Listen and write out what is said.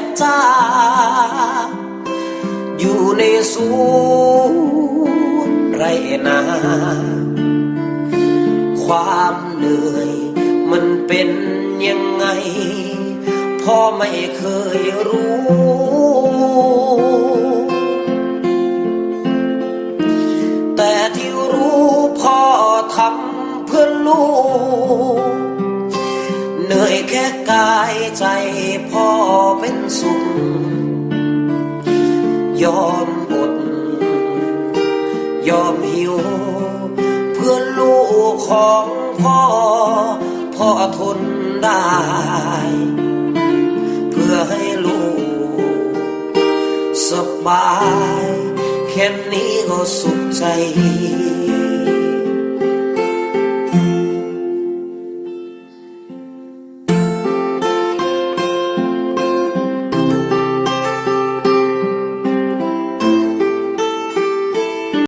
ดจ้า อยู่ในสวนไรนา ความเหนื่อยมันเป็นยังไง พ่อไม่เคยรู้ แต่ที่รู้พ่อทำเพื่อลูก เหนื่อยแค่กายใจพ่อเป็นสุข ยอมอด ยอมหิว เพื่อลูกของพ่อ พ่อทนได้ เพื่อให้ลูก สบาย แค่นี้ก็สุขใจ